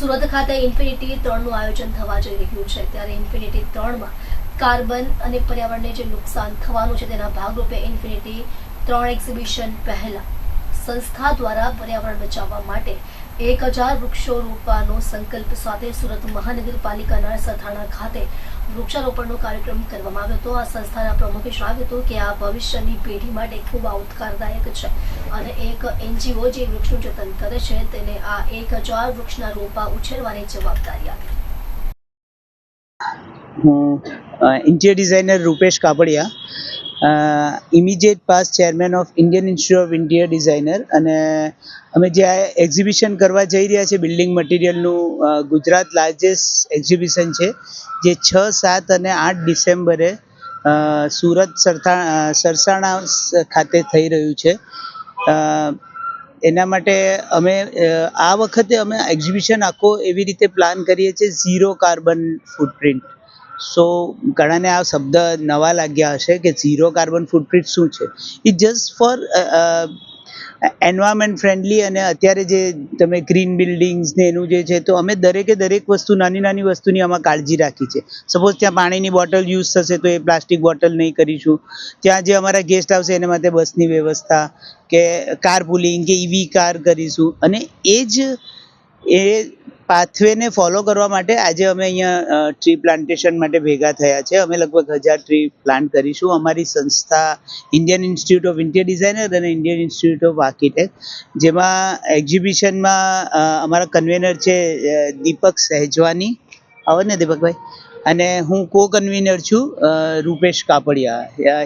સુરત ખાતે ઇન્ફિનિટી ત્રણનું આયોજન થવા જઈ રહ્યું છે. ત્યારે ઇન્ફિનિટી ત્રણમાં કાર્બન અને પર્યાવરણને જે નુકસાન થવાનું છે તેના ભાગરૂપે ઇન્ફિનિટી ત્રણ એક્ઝિબિશન પહેલા. સંસ્થા દ્વારા પર્યાવરણ બચાવવા માટે એક હજાર વૃક્ષો રોપવાનો સંકલ્પ સાથે સુરત મહાનગરપાલિકાના સથાણા ખાતે વૃક્ષારોપણનો કાર્યક્રમ કરવામાં આવ્યો હતો. આ સંસ્થાના પ્રમુખે જણાવ્યું હતું કે આ ભવિષ્યની પેઢી માટે ખૂબ આવકારદાયક છે અને એક એનજીઓ જે વૃક્ષનું જતન કરે છે તેને આ એક હજાર વૃક્ષના રોપા ઉછેરવાની જવાબદારી આપી. હું interior designer Rupesh Kapadia immediate past chairman of Indian institute of India designer અને અમે જે આ એક્ઝિબિશન કરવા જઈ રહ્યા છે બિલ્ડિંગ મટીરિયલનું ગુજરાત લાર્જેસ્ટ એક્ઝિબિશન છે, જે છ, સાત અને આઠ ડિસેમ્બરે સુરત સરથા સરસાણા ખાતે થઈ રહ્યું છે. એના માટે અમે આ વખતે અમે એક્ઝિબિશન આખો એવી રીતે પ્લાન કરીએ છીએ ઝીરો કાર્બન ફૂટપ્રિન્ટ સો ઘણાને આ શબ્દ નવા લાગ્યા હશે કે ઝીરો કાર્બન ફૂટપ્રિન્ટ શું છે? It just for environment friendly અને અત્યારે જે તમે ગ્રીન બિલ્ડિંગ્સ ને એનું જે છે, તો અમે દરેકે દરેક વસ્તુ, નાની નાની વસ્તુની આમાં કાળજી રાખી છે. સપોઝ ત્યાં પાણીની બોટલ યુઝ થશે તો એ પ્લાસ્ટિક બોટલ નહીં કરીશું. ત્યાં જે અમારા ગેસ્ટ આવશે એના માટે બસની વ્યવસ્થા કે કાર પુલિંગ કે ઈવી કાર કરીશું. અને એ જ, એ પાથવેને ફોલો કરવા માટે આજે અમે અહીંયા ટ્રી પ્લાન્ટેશન માટે ભેગા થયા છે. અમે લગભગ હજાર ટ્રી પ્લાન્ટ કરીશું. અમારી સંસ્થા Indian institute of interior designer અને ઇન્ડિયન ઇન્સ્ટિટ્યૂટ ઓફ આર્કિટેક્ટ જેમાં એક્ઝિબિશનમાં અમારા કન્વેનર છે દીપક સહેજવાની આવો ને દીપકભાઈ. અને હું કો કન્વીનર છું Rupesh Kapadia.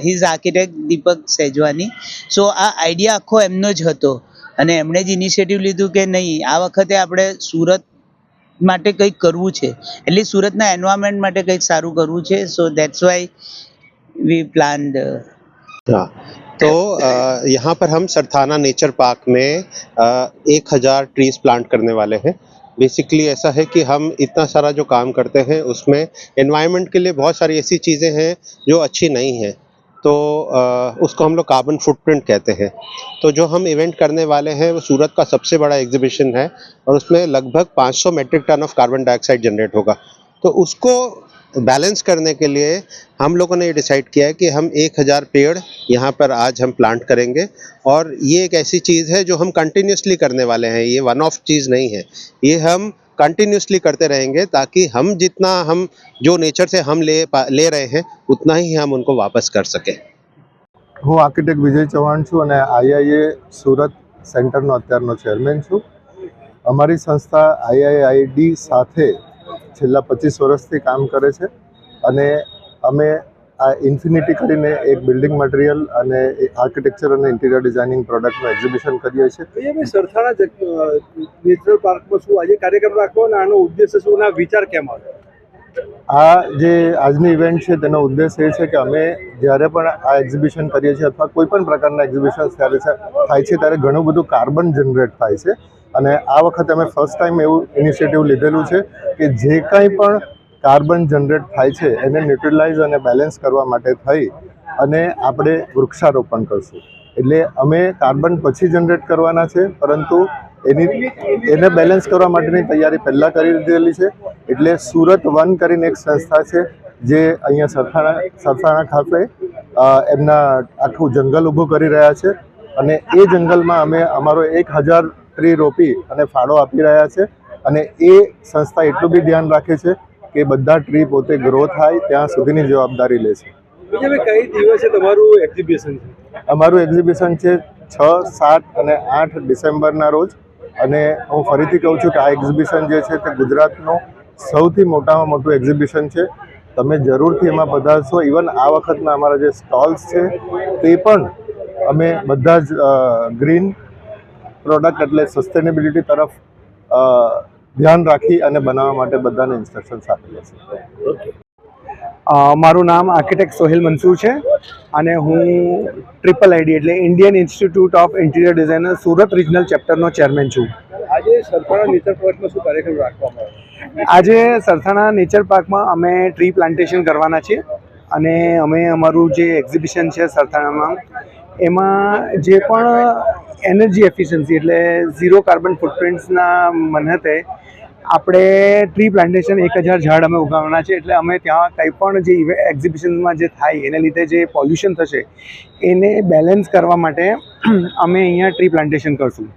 His architect Deepak Sahejwani so આ આઈડિયા આખો એમનો જ હતો. અને એમણે જ ઇનિશિયેટિવ લીધું કે નહીં, આ વખતે આપણે સુરત માટે કંઈક કરવું છે એટલે સુરતના એન્વાયરમેન્ટ માટે કંઈક સારું કરવું છે so that's why we planned हाँ तो अ, यहाँ पर हम सरथाना नेचर पार्क में एक हजार ट्रीज प्लांट करने वाले हैं बेसिकली ऐसा है कि हम इतना सारा जो काम करते हैं उसमें एनवायरनमेंट के लिए बहुत सारी ऐसी चीज़ें हैं जो अच्छी नहीं हैं तो अ, उसको हम लोग कार्बन फुटप्रिंट कहते हैं। तो जो हम इवेंट करने वाले हैं वो सूरत का सबसे बड़ा एग्जीबिशन है और उसमें लगभग 500 metric ton of carbon dioxide generate होगा। तो उसको बैलेंस करने के लिए हम लोगों ने ये डिसाइड किया है कि हम एक हज़ार पेड़ यहाँ पर आज हम प्लांट करेंगे और ये एक ऐसी चीज़ है जो हम कंटिन्यूसली करने वाले हैं। ये वन ऑफ़ चीज़ नहीं है। ये हम कंटिन्यूसली करते रहेंगे ताकि हम जितना हम जो नेचर से हम ले पा- ले रहे हैं उतना ही हम उनको वापस कर सकें હું આર્કિટેક્ટ વિજય ચૌહાણ છું અને આઈઆઈએ સુરત સેન્ટરનો અત્યારનો ચેરમેન છું અમારી સંસ્થા આઈઆઈઆઈડી સાથે છેલ્લા પચીસ વર્ષથી કામ કરે છે અને અમે આ ઇન્ફિનિટી કરીને એક બિલ્ડિંગ મટીરિયલ અને આર્કિટેક્ચર અને ઇન્ટિરિયર ડિઝાઇનિંગ પ્રોડક્ટનું એક્ઝિબિશન કરીએ છીએ. એ સરથાણા નેચરલ પાર્કમાં શું આજે કાર્યક્રમ રાખવો અને આનો ઉદ્દેશ્ય શું વિચાર કેમ આવ્યો? આ જે આજની ઇવેન્ટ છે તેનો ઉદ્દેશ એ છે કે અમે જ્યારે પણ આ એક્ઝિબિશન કરીએ છીએ અથવા કોઈ પણ પ્રકારના એક્ઝિબિશન ત્યારે છે થાય છે ત્યારે ઘણું બધું કાર્બન જનરેટ થાય છે. અને આ વખતે અમે ફર્સ્ટ ટાઈમ એવું ઇનિશિયેટિવ લીધેલું છે કે જે કાંઈ પણ કાર્બન જનરેટ થાય છે, એને ન્યુટ્રલાઇઝ અને બેલેન્સ કરવા માટે થઈ અને આપણે વૃક્ષારોપણ કરશું. એટલે અમે કાર્બન પછી જનરેટ કરવાના છે, પરંતુ એની, એને બેલેન્સ કરવા માટેની તૈયારી પહેલાં કરી દીધેલી છે. એટલે સુરત વન કરીને એક સંસ્થા છે, જે અહીંયા સરથાણા સરથાણા ખાતે એમના આખું જંગલ ઊભું કરી રહ્યા છે. અને એ જંગલમાં અમે અમારો એક હજાર ટ્રી રોપી અને ફાળો આપી રહ્યા છે. અને એ સંસ્થા એટલું બી ધ્યાન રાખે છે કે બધા ટ્રી પોતે ગ્રો થાય ત્યાં સુધીની જવાબદારી લે છે. કઈ દિવસે તમારું એક્ઝિબિશન છે? અમારું એક્ઝિબિશન છે છ સાત અને આઠ ડિસેમ્બરના રોજ. અને હું ફરીથી કહું છું કે આ એક્ઝિબિશન જે છે તે ગુજરાતનું સૌથી મોટામાં મોટું એક્ઝિબિશન છે. તમે જરૂરથી એમાં પધારશો. ઇવન આ વખતના અમારા જે સ્ટોલ્સ છે તે પણ અમે બધા જ ગ્રીન પ્રોડક્ટ એટલે સસ્ટેનેબિલિટી તરફ ધ્યાન રાખી અને બનાવવા માટે બધાને ઇન્સ્ટ્રક્શન્સ આપેલા છે. મારું નામ આર્કિટેક્ટ સોહેલ મનસુર છે અને હું ટ્રિપલ આઈડી એટલે Indian institute of interior designer Surat regional ચેપ્ટરનો chairman છું. આજે સરથાણા નેચર પાર્કમાં શું કાર્યક્રમ રાખવામાં આવ્યો આજે સરથાણા નેચર પાર્કમાં અમે ટ્રી પ્લાન્ટેશન કરવાના છીએ અને અમે અમારું જે એક્ઝિબિશન છે સરથાણામાં એમાં જે પણ એનર્જી એફિશિયન્સી એટલે ઝીરો કાર્બન ફૂટપ્રિન્ટ્સના મનહતે આપણે ટ્રી પ્લાન્ટેશન એક હજાર ઝાડ અમે ઉગાડવાના છે, એટલે અમે ત્યાં કંઈ પણ જે એક્ઝિબિશનમાં જે થાય એને લીધે જે પોલ્યુશન થશે, એને બેલેન્સ કરવા માટે અમે અહીંયા ટ્રી પ્લાન્ટેશન કરશું.